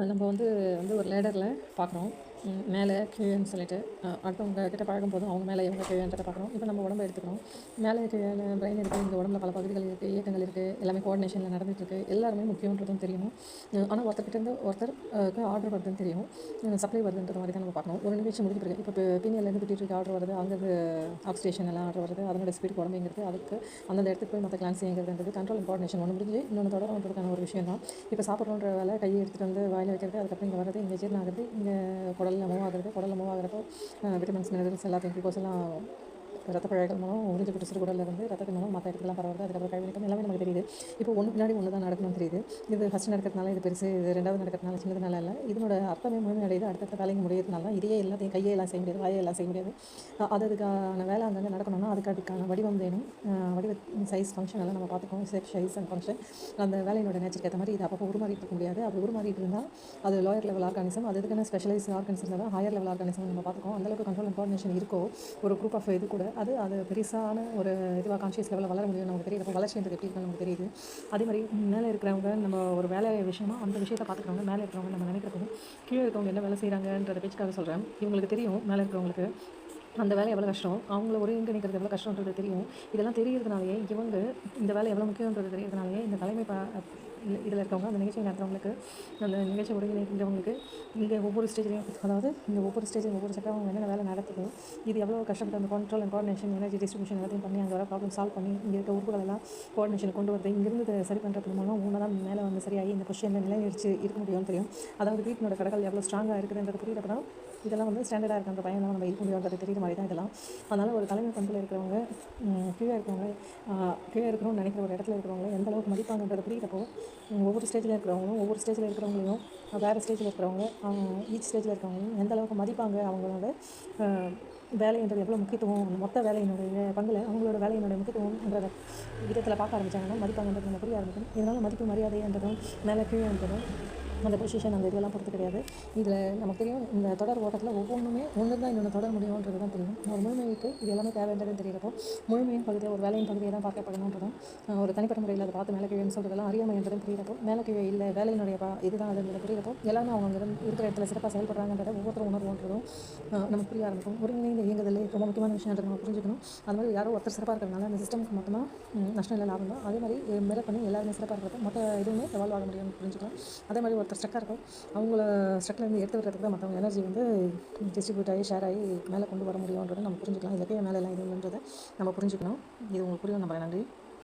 நம்ம வந்து வந்து ஒரு லேடரில் பார்க்குறோம் மேலே கீழேன்னு சொல்லிட்டு அடுத்தவங்க கிட்ட பழகும் போதும் அவங்க மேலே இவங்க கீழேன்றதை பார்க்குறோம் இப்போ நம்ம உடம்பு எடுத்துக்கிறோம். மேலே கீழே பிரெயின் இருக்குது இந்த உடம்புல பல பகுதிகள் இருக்குது இயக்கங்கள் இருக்குது எல்லாமே கோஆர்டினேஷனில் நடந்துகிட்டு இருக்குது எல்லாருமே முக்கியன்றதும் தெரியும். ஆனால் ஒருத்தர்கிட்ட ஒருத்தருக்கு ஆர்டர் வருதுன்னு தெரியும். சப்ளை வருதுன்ற மாதிரி தான் நம்ம பார்க்கணும். ஒரு நிகழ்ச்சி முடிஞ்சு பிறகு இப்போ பீனியிலேருந்து பிடிட்டு ஆர்டர் வருது அங்கே ஆக்சிடேஷன் எல்லாம் ஆர்டர் வருது அதனோட ஸ்பீட் உடம்பு எங்கிறது அதுக்கு அந்தந்த இடத்துக்கு போய் மற்ற கிளான்ஸ் எங்கிறதுன்றது கண்ட்ரோல் கோஆர்டினேஷன் ஒன்று முடிஞ்சு இன்னொன்று தொடரன்றதுக்கான ஒரு விஷயம் தான் இப்போ சாப்பிட்றோன்ற வேலை கையை எடுத்துகிட்டு வந்து வாயில் வைக்கிறது அதுக்கப்புறம் இங்கே வர்றது இங்கே ஜீரணம் ஆகுறது இங்கே குடலில் மூவ் ஆகுறது குடலில் மூவ் ஆகிறப்போ விட்டமின்ஸ் மினரல்ஸ் எல்லாத்தையும் குளுக்கோஸ் எல்லாம் ரத்த பழகள் மூலம் உறிஞ்சு விட்டு சிறுகுடலில் இருந்து ரத்தத்தின் மூலம் மற்ற இடத்துக்குலாம் பரவுறது அதுக்கப்புறம் கைவினைக்கும் எல்லாமே நமக்கு தெரியுது. இப்போ ஒன்று பின்னாடி ஒன்று தான் நடக்கணும்னு தெரியுது. இது ஃபஸ்ட்டு நடக்கிறதுனால இது பெருசு இது ரெண்டாவது நடக்கிறதுனால சின்னதுனால இல்லை. இதனோட அர்த்தமே முழுமையடையுது அடுத்தடுத்த வேலைங்க முடியறதுனால தான் இதையே எல்லாத்தையும் கையே எல்லாம் செய்ய முடியாது வாயை எல்லாம் செய்ய முடியாது. அது அதுக்கான வேலை அங்கங்கே நடக்கணும்னா அதுக்கு அதுக்கான வடிவம் வேணும். வடிவ சைஸ் ஃபங்க்ஷன் எல்லாம் நம்ம பார்த்துக்கோம் ஷேப் சைஸ் அண்ட் ஃபங்க்ஷன் அந்த வேலையினோட நேச்சருக்கு ஏற்ற மாதிரி இது அப்பப்போ உருமாறிட்டு இருக்க முடியாது. அப்படி உருமாறிட்டு இருந்தால் அது லோயர் லெவல் ஆர்கானிசம் அது இதுக்கான ஸ்பெஷலைஸ் ஆர்கானிசம் தான் ஹையர் லெவல் ஆர்கானிசம் நம்ம பார்த்துக்கோம் அந்தளவுக்கு கண்ட்ரோல் அண்ட் கோஆர்டினேஷன் இருக்கோ ஒரு குரூப் ஆஃப் இது கூட அது அது பெருசான ஒரு இதுவாக கான்ஷியஸ் லெவலில் வளர முடியும் நமக்கு தெரியுது. அப்போ வளர்ச்சின்றது எப்படி இருக்குன்னு நமக்கு தெரியுது. அதே மாதிரி மேலே இருக்கிறவங்க நம்ம ஒரு வேலை விஷயமா அந்த விஷயத்தை பார்த்துக்கிறவங்க மேலே இருக்கிறவங்க நம்ம நினைக்கிறப்போ கீழே இருக்கவங்க என்ன வேலை செய்கிறாங்கன்றத பேச்சுக்காக சொல்கிறேன் இவங்களுக்கு தெரியும் மேலே இருக்கிறவங்களுக்கு அந்த வேலை எவ்வளோ கஷ்டம்? அவங்கள ஒருங்கிணைக்கிறது எவ்வளோ கஷ்டன்றது தெரியும். இதெல்லாம் தெரியறதுனாலேயே இவங்க இந்த வேலை எவ்வளோ முக்கியன்றது தெரியறதுனாலேயே இந்த தலைமை பா இதில் இருக்கவங்க அந்த நிகழ்ச்சி நடத்துறவங்களுக்கு அந்த நிகழ்ச்சி ஒருங்கிணைக்கிறவங்களுக்கு இங்கே ஒவ்வொரு ஸ்டேஜ்லையும் அதாவது இந்த ஒவ்வொரு ஸ்டேஜ்லையும் ஒவ்வொரு செட்டாக அவங்க என்னென்ன வேலை நடக்குது இது எவ்வளோ கஷ்டப்பட்டு அந்த control and coordination energy distribution எல்லாத்தையும் பண்ணி அங்கே வர ப்ராப்ளம் சால்வ் பண்ணி இங்கே இருக்க உறுப்புகள் எல்லாம் கோஆர்டினேஷன் கொண்டு வரது இங்கிருந்து சரி பண்ணுறது மூலம் உன்னை தான் மேலே வந்து சரியாகி இந்த கொஷின் நிலைநிறுத்தி இருக்க முடியும்னு தெரியும். அதாவது வீட்டினோட கடகள் எவ்வளோ ஸ்ட்ராங்காக இருக்குதுன்றது புரியுறப்ப தான் இதெல்லாம் வந்து ஸ்டாண்டர்டாக இருக்க அந்த பையன் நம்ம இருக்க முடியுன்றது தெரியுற மாதிரி தான் இதெல்லாம். அதனால் ஒரு தலைமை பண்பில் இருக்கிறவங்க கீழே இருக்கிறவங்க கீழே இருக்கிறவங்க நினைக்கிற ஒரு இடத்துல இருக்கிறவங்கள எந்த அளவுக்கு மதிப்பாங்கன்றது புரியிறப்போ ஒவ்வொரு ஸ்டேஜில் இருக்கிறவங்களும் ஒவ்வொரு ஸ்டேஜில் இருக்கிறவங்களையும் வேறு ஸ்டேஜில் இருக்கிறவங்க ஈச் ஸ்டேஜில் இருக்கிறவங்களும் எந்த அளவுக்கு மதிப்பாங்க அவங்களோட வேலைன்றது எவ்வளோ முக்கியத்துவம் அந்த மொத்த வேலையினுடைய பங்கில் அவங்களோட வேலையினுடைய முக்கியத்துவம்ன்றத விதத்தில் பார்க்க ஆரம்பித்தாங்கன்னா மதிப்பாங்கன்றது நம்ம புரிய ஆரம்பிக்கும் இதனால் மதிப்பு மரியாதைன்றதும் மேலே கீழே கீழேன்றதும் அந்த பொசிஷன் அந்த இதெல்லாம் பொறுத்து கிடையாது. இதில் நமக்கு தெரியும் இந்த தொடர் ஓட்டத்தில் ஒவ்வொன்றுமே ஒன்று தான் இன்னொன்று தொடர முடியும்ன்றது தான் தெரியும். ஒரு முழுமைக்கு இது எல்லாமே தேவைன்றது தெரியறப்போ முழுமையின் பகுதியை ஒரு வேலையின் பகுதியை தான் பார்க்கப்படணுன்றதும் ஒரு தனிப்பட்ட முறையில் அதை பார்த்து மேலே கீழேன்னு சொல்கிறதெல்லாம் அறியாமைன்றதும் புரியிறப்போ மேலே கீழே இல்லை வேலையினுடைய பா இதுதான் அதுன்றது புரியிறப்போ எல்லாமே அவங்க இருக்கிற இடத்துல சிறப்பாக செயல்படுறாங்கன்றத ஒவ்வொருத்தரும் உணர்வுன்றதும் நமக்கு புரிய ஆரம்பிக்கும். ஒருங்கிணைந்த இயங்குதல் ரொம்ப முக்கியமான விஷயன்றது நம்ம புரிஞ்சுக்கணும். அது மாதிரி யாரோ ஒருத்தர் சிறப்பாக இருக்கிறதுனால அந்த சிஸ்டம்க்கு மொத்தமாக நஷ்டம் இல்லை லாபம் தான். அதே மாதிரி மேலே பண்ணி எல்லாருமே சிறப்பாக இருக்கிறப்ப மொத்த இதுவுமே எவால்வ் ஆக முடியும்னு புரிஞ்சுக்கலாம். அதே மாதிரி ஒருத்தர் ஸ்ட்ரக்காக இருக்கும் அவங்கள ஸ்ட்ரக்லேருந்து எடுத்து வர்றதுக்கு தான் மற்றவங்க எனர்ஜி வந்து டிஸ்ட்ரிபியூட் ஆகி ஷேர் ஆகி மேலே கொண்டு வர முடியும்ன்றதை நம்ம புரிஞ்சுக்கலாம். இதுக்கே மேலே எல்லாம் இது இல்லைன்றதை நம்ம புரிஞ்சுக்கணும். இது உங்களுக்கு புரியும். நம்புறேன். நன்றி.